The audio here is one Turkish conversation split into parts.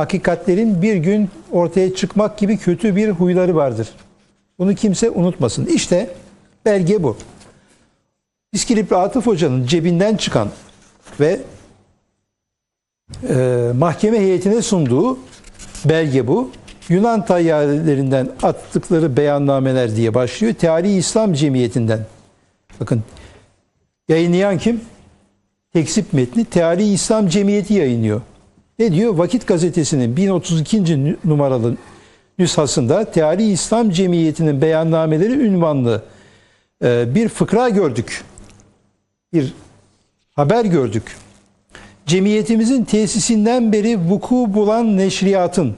hakikatlerin bir gün ortaya çıkmak gibi kötü bir huyları vardır. Bunu kimse unutmasın. İşte belge bu. İskilipli Atıf Hoca'nın cebinden çıkan ve e, mahkeme heyetine sunduğu belge bu. Yunan tayyarelerinden attıkları beyannameler diye başlıyor. Tarihi İslam Cemiyeti'nden. Bakın yayınlayan kim? Teksip metni Tarihi İslam Cemiyeti yayınlıyor. Ne diyor? Vakit gazetesinin 1032. nü- numaralı nüshasında Tarihi İslam Cemiyeti'nin beyannameleri ünvanlı e, bir fıkra gördük. Bir haber gördük. Cemiyetimizin tesisinden beri vuku bulan neşriyatın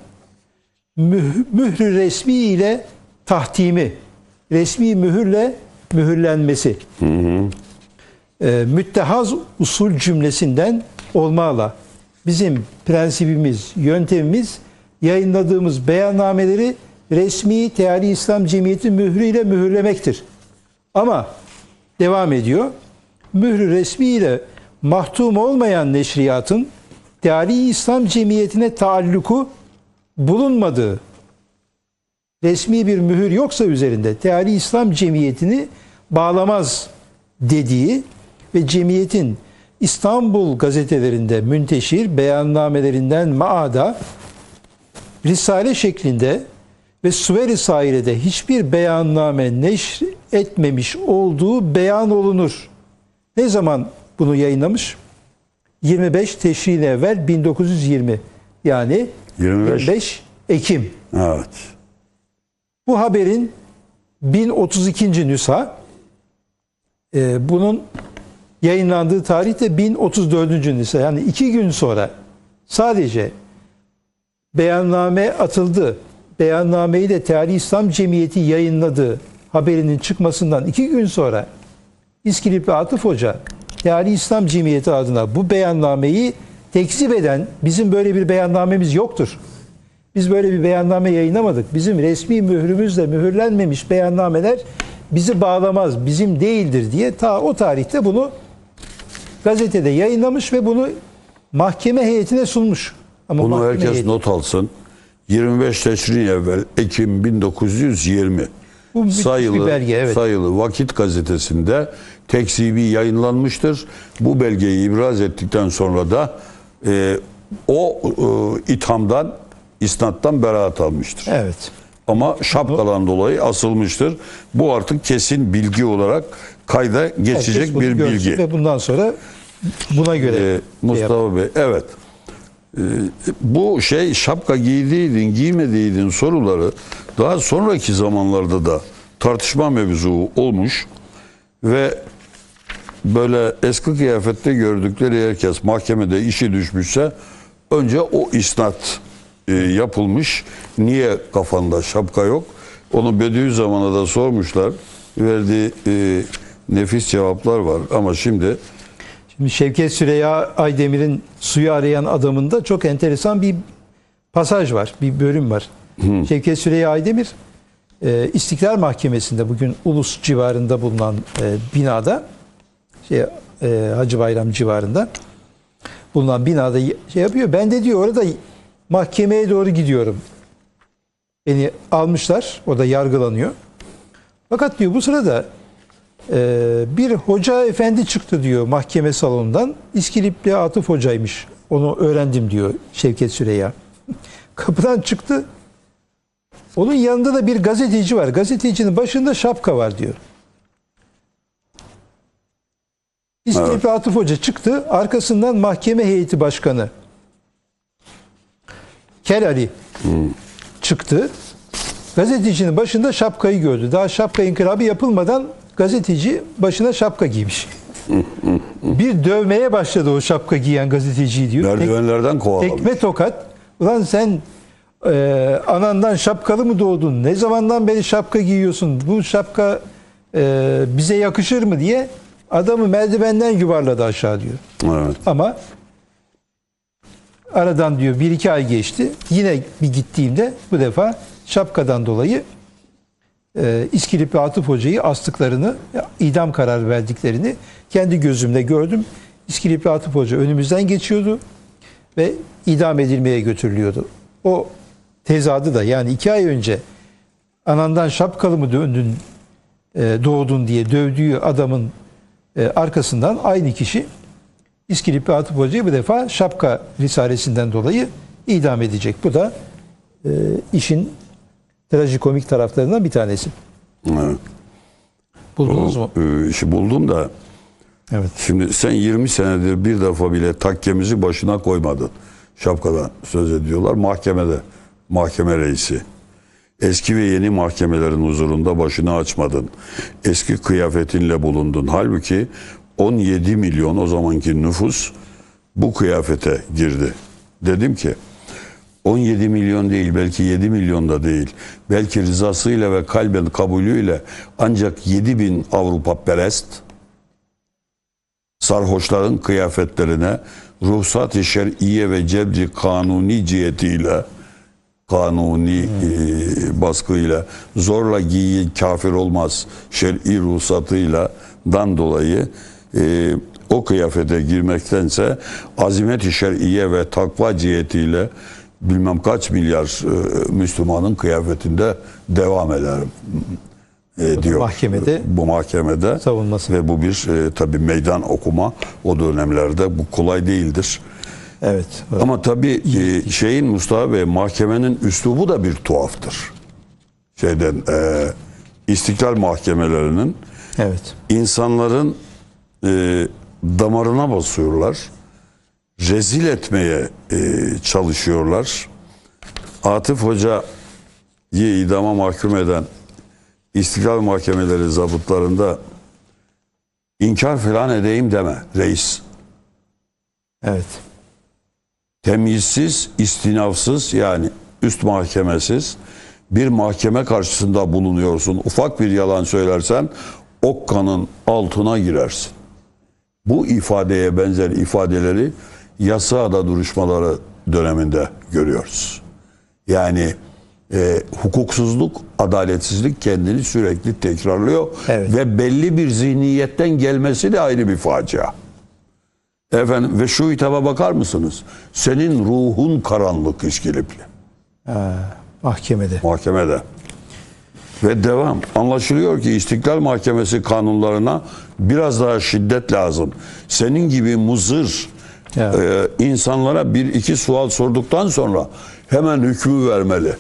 müh- mührü resmi ile tahtimi, resmi mühürle mühürlenmesi, e, müttehaz usul cümlesinden olmalı. Bizim prensibimiz, yöntemimiz yayınladığımız beyannameleri resmi Teali İslam Cemiyeti mührüyle mühürlemektir. Ama devam ediyor. Mührü resmi ile mahtum olmayan neşriyatın Teali İslam Cemiyeti'ne taalluku bulunmadığı resmi bir mühür yoksa üzerinde Teali İslam Cemiyeti'ni bağlamaz dediği ve cemiyetin İstanbul gazetelerinde münteşir beyannamelerinden maada risale şeklinde ve Süveri Saire'de hiçbir beyanname neşr etmemiş olduğu beyan olunur. Ne zaman bunu yayınlamış? 25 Teşrin evvel 1920 yani 25. 25 Ekim. Evet. Bu haberin 1032. nüsha e, bunun yayınlandığı tarih de 1034. nüsha. Yani iki gün sonra sadece beyanname atıldı. Beyannameyi de Teali İslam Cemiyeti yayınladı. Haberinin çıkmasından iki gün sonra İskilipli Atıf Hoca Teali İslam Cemiyeti adına bu beyannameyi tekzip eden bizim böyle bir beyannamemiz yoktur. Biz böyle bir beyanname yayınlamadık. Bizim resmi mührümüzle mühürlenmemiş beyannameler bizi bağlamaz, bizim değildir diye ta o tarihte bunu gazetede yayınlamış ve bunu mahkeme heyetine sunmuş. Ama Bunu herkes heyeti- not alsın. 25 Teşrin evvel Ekim 1920 Bu bir belge, evet. sayılı Vakit gazetesinde tekzibi yayınlanmıştır. Bu belgeyi ibraz ettikten sonra da e, o e, ithamdan, isnattan beraat almıştır. Evet. Ama şapkalan dolayı asılmıştır. Bu artık kesin bilgi olarak kayda geçecek bir bilgi. Ve bundan sonra buna göre Ee, şey Mustafa Bey, evet. Ee, bu şey şapka giydiydin, giymediydin soruları daha sonraki zamanlarda da tartışma mevzu olmuş ve böyle eski kıyafette gördükleri herkes mahkemede işi düşmüşse önce o isnat e, yapılmış. Niye kafanda şapka yok? Onu Bediüzzaman'a da sormuşlar. Verdiği e, nefis cevaplar var ama şimdi Şimdi Şevket Süreyya Aydemir'in suyu arayan adamında çok enteresan bir pasaj var, bir bölüm var. Şevket Süreyya Aydemir e, İstiklal Mahkemesi'nde bugün Ulus civarında bulunan e, binada şey e, Hacı Bayram civarında bulunan binada şey yapıyor. Ben de diyor orada mahkemeye doğru gidiyorum. Beni almışlar. O da yargılanıyor. Fakat diyor bu sırada ee, bir hoca efendi çıktı diyor mahkeme salonundan. İskilipli Atıf hocaymış. Onu öğrendim diyor Şevket Süreyya. Kapıdan çıktı. Onun yanında da bir gazeteci var. Gazetecinin başında şapka var diyor. İskilipli Atıf Hoca çıktı. Arkasından mahkeme heyeti başkanı Kel Ali çıktı. Gazetecinin başında şapkayı gördü. Daha şapka inkılabı yapılmadan gazeteci başına şapka giymiş. bir dövmeye başladı o şapka giyen gazeteciyi diyor. Merdivenlerden kovalamış. tekme tokat. Ulan sen e, anandan şapkalı mı doğdun? Ne zamandan beri şapka giyiyorsun? Bu şapka e, bize yakışır mı diye adamı merdivenden yuvarladı aşağı diyor. Evet. Ama aradan diyor bir iki ay geçti. Yine bir gittiğimde bu defa şapkadan dolayı e, İskilipli Atıf Hoca'yı astıklarını, idam kararı verdiklerini kendi gözümle gördüm. İskilipli Atıf Hoca önümüzden geçiyordu. ve idam edilmeye götürülüyordu. O tezadı da yani iki ay önce anandan şapkalı mı döndün e, doğdun diye dövdüğü adamın e, arkasından aynı kişi İskilipli Atıf Hoca'yı bu defa şapka risalesinden dolayı idam edecek. Bu da e, işin trajikomik taraflarından bir tanesi. Evet. Buldunuz mu? Ee, işi buldum da Evet. şimdi sen 20 senedir bir defa bile takkemizi başına koymadın. Şapkadan söz ediyorlar mahkemede. Mahkeme reisi. Eski ve yeni mahkemelerin huzurunda başını açmadın. Eski kıyafetinle bulundun. Halbuki 17 milyon o zamanki nüfus bu kıyafete girdi. Dedim ki 17 milyon değil belki 7 milyon da değil. Belki rızasıyla ve kalben kabulüyle ancak 7 bin Avrupa perest sarhoşların kıyafetlerine ruhsat-ı şer'iye ve cebri kanuni cihetiyle kanuni e, baskıyla zorla giyi kafir olmaz şer'i ruhsatıyla dan dolayı e, o kıyafete girmektense azimet-i şer'iye ve takva cihetiyle bilmem kaç milyar e, Müslümanın kıyafetinde devam ederim e, diyor. mahkemede bu mahkemede savunması. ve bu bir e, tabi meydan okuma o dönemlerde bu kolay değildir. Evet. Ama tabii e, şeyin Mustafa Bey mahkemenin üslubu da bir tuhaftır. Şeyden e, istiklal mahkemelerinin Evet. insanların e, damarına basıyorlar. Rezil etmeye e, çalışıyorlar. Atıf Hoca'yı idama mahkum eden istiklal mahkemeleri zabıtlarında inkar falan edeyim deme reis. Evet. temizsiz, istinafsız yani üst mahkemesiz bir mahkeme karşısında bulunuyorsun. Ufak bir yalan söylersen okkanın altına girersin. Bu ifadeye benzer ifadeleri yasada duruşmaları döneminde görüyoruz. Yani e, hukuksuzluk, adaletsizlik kendini sürekli tekrarlıyor Evet. ve belli bir zihniyetten gelmesi de ayrı bir facia. Efendim ve şu hitaba bakar mısınız? Senin ruhun karanlık İskilipli. Mahkemede. Mahkemede. Ve devam. Anlaşılıyor ki İstiklal Mahkemesi kanunlarına biraz daha şiddet lazım. Senin gibi muzır Ya. e, insanlara bir iki sual sorduktan sonra hemen hükmü vermeli.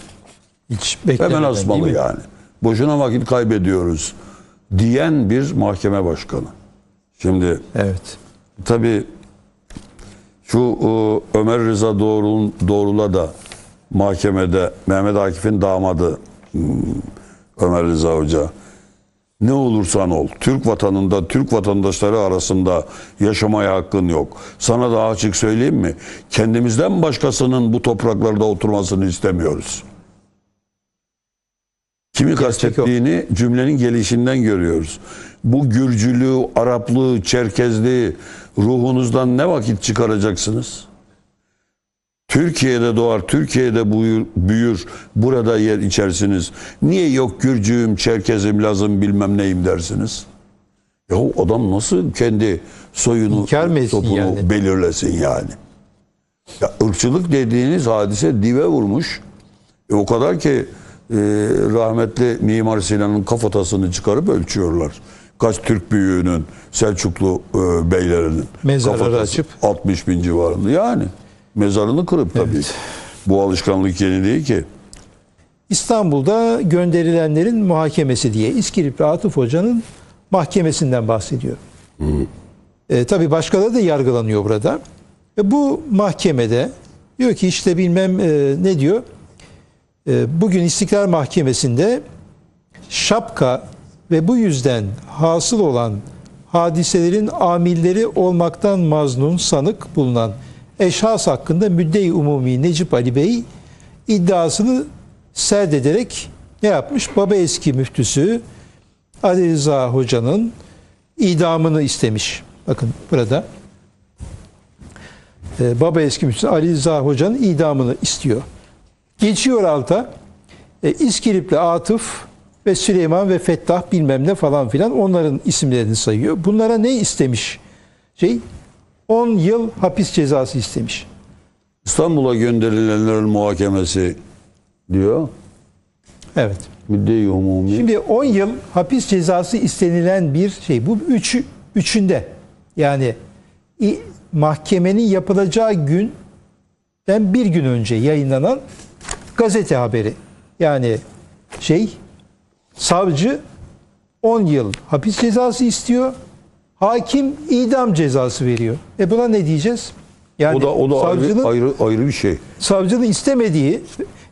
Hiç Hemen asmalı yani. Boşuna vakit kaybediyoruz diyen bir mahkeme başkanı. Şimdi Evet. Tabii şu e, Ömer Rıza Doğru'nun Doğru'la da mahkemede Mehmet Akif'in damadı hmm, Ömer Rıza Hoca ne olursan ol Türk vatanında Türk vatandaşları arasında yaşamaya hakkın yok. Sana daha açık söyleyeyim mi? Kendimizden başkasının bu topraklarda oturmasını istemiyoruz. Kimi kastettiğini cümlenin gelişinden görüyoruz. Bu Gürcülüğü, Araplığı, Çerkezliği ruhunuzdan ne vakit çıkaracaksınız? Türkiye'de doğar, Türkiye'de büyür, büyür, burada yer içersiniz. Niye yok Gürcüğüm, Çerkezim, Lazım bilmem neyim dersiniz? Ya adam nasıl kendi soyunu, topunu yani? belirlesin yani? Ya ırkçılık dediğiniz hadise dive vurmuş. E, o kadar ki e, rahmetli Mimar Sinan'ın kafatasını çıkarıp ölçüyorlar. Kaç Türk büyüğünün, Selçuklu e, beylerinin Mezarları açıp. 60 bin civarında. Yani mezarını kırıp tabii. Evet. Bu alışkanlık yeni değil ki. İstanbul'da gönderilenlerin muhakemesi diye İskilipli Atıf Hoca'nın mahkemesinden bahsediyor. E, tabii başkaları da yargılanıyor burada. E, bu mahkemede diyor ki işte bilmem e, ne diyor. E, bugün İstiklal Mahkemesi'nde şapka ve bu yüzden hasıl olan hadiselerin amilleri olmaktan maznun sanık bulunan eşhas hakkında müddei umumi Necip Ali Bey iddiasını serdederek ne yapmış? Baba eski müftüsü Ali Rıza Hoca'nın idamını istemiş. Bakın burada e, baba eski müftüsü Ali Rıza Hoca'nın idamını istiyor. Geçiyor alta e, İskilipli Atıf ve Süleyman ve Fettah bilmem ne falan filan onların isimlerini sayıyor. Bunlara ne istemiş? Şey 10 yıl hapis cezası istemiş. İstanbul'a gönderilenlerin muhakemesi diyor. Evet. Müdde-i umumi. Şimdi 10 yıl hapis cezası istenilen bir şey. Bu üçü, üçünde. Yani mahkemenin yapılacağı günden bir gün önce yayınlanan gazete haberi. Yani şey savcı 10 yıl hapis cezası istiyor. Hakim idam cezası veriyor. E buna ne diyeceğiz? Yani o da o da savcının, ayrı, ayrı ayrı bir şey. savcının istemediği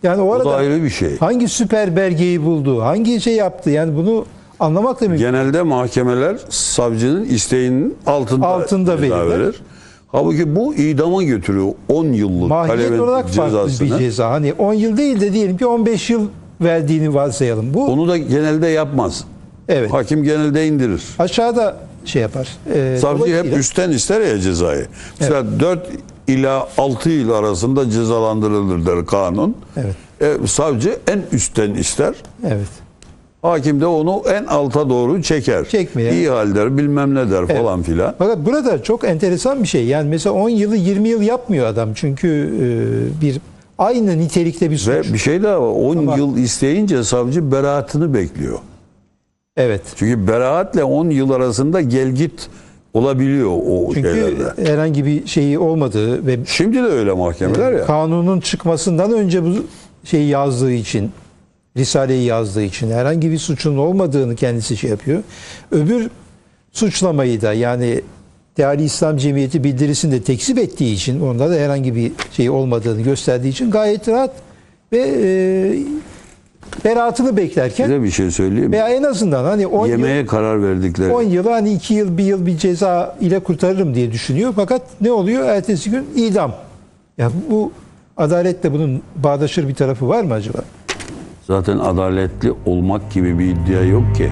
yani o O arada da ayrı bir şey. hangi süper belgeyi buldu, hangi şey yaptı yani bunu anlamak da mümkün. Genelde mahkemeler savcının isteğinin altında, Altında ceza verirler. verir. Halbuki bu idama götürüyor 10 yıllık Mahiyet olarak farklı cezasını. bir ceza. Hani 10 yıl değil de diyelim ki 15 yıl verdiğini varsayalım. Bu Onu da genelde yapmaz. evet. Hakim genelde indirir. Aşağıda şey yapar. Ee, Savcı hep üstten ister ya cezayı. Mesela 4 ila 6 yıl arasında cezalandırılır der kanun. Evet. E, savcı en üstten ister. Evet. Hakim de onu en alta doğru çeker. Çekmiyor. İyi hal der, bilmem ne der falan filan. Fakat burada çok enteresan bir şey. Yani mesela 10 yılı 20 yıl yapmıyor adam. Çünkü e, bir aynı nitelikte bir suç. Ve bir şey daha var. 10 Ama- yıl isteyince savcı beraatını bekliyor. Evet. Çünkü beraatle 10 yıl arasında gel git olabiliyor o Çünkü şeylerde. herhangi bir şeyi olmadığı ve Şimdi de öyle mahkemeler ya. kanunun çıkmasından önce bu şeyi yazdığı için, Risale'yi yazdığı için herhangi bir suçun olmadığını kendisi şey yapıyor. Öbür suçlamayı da yani Değerli İslam Cemiyeti bildirisinde tekzip ettiği için onda da herhangi bir şey olmadığını gösterdiği için gayet rahat ve e, beraatını beklerken Size bir şey söyleyeyim mi? veya en azından hani 10 yıl Yemeğe karar verdikleri. 10 yılı hani 2 yıl bir yıl bir ceza ile kurtarırım diye düşünüyor. Fakat ne oluyor? Ertesi gün idam. Ya bu adaletle bunun bağdaşır bir tarafı var mı acaba? Zaten adaletli olmak gibi bir iddia yok ki.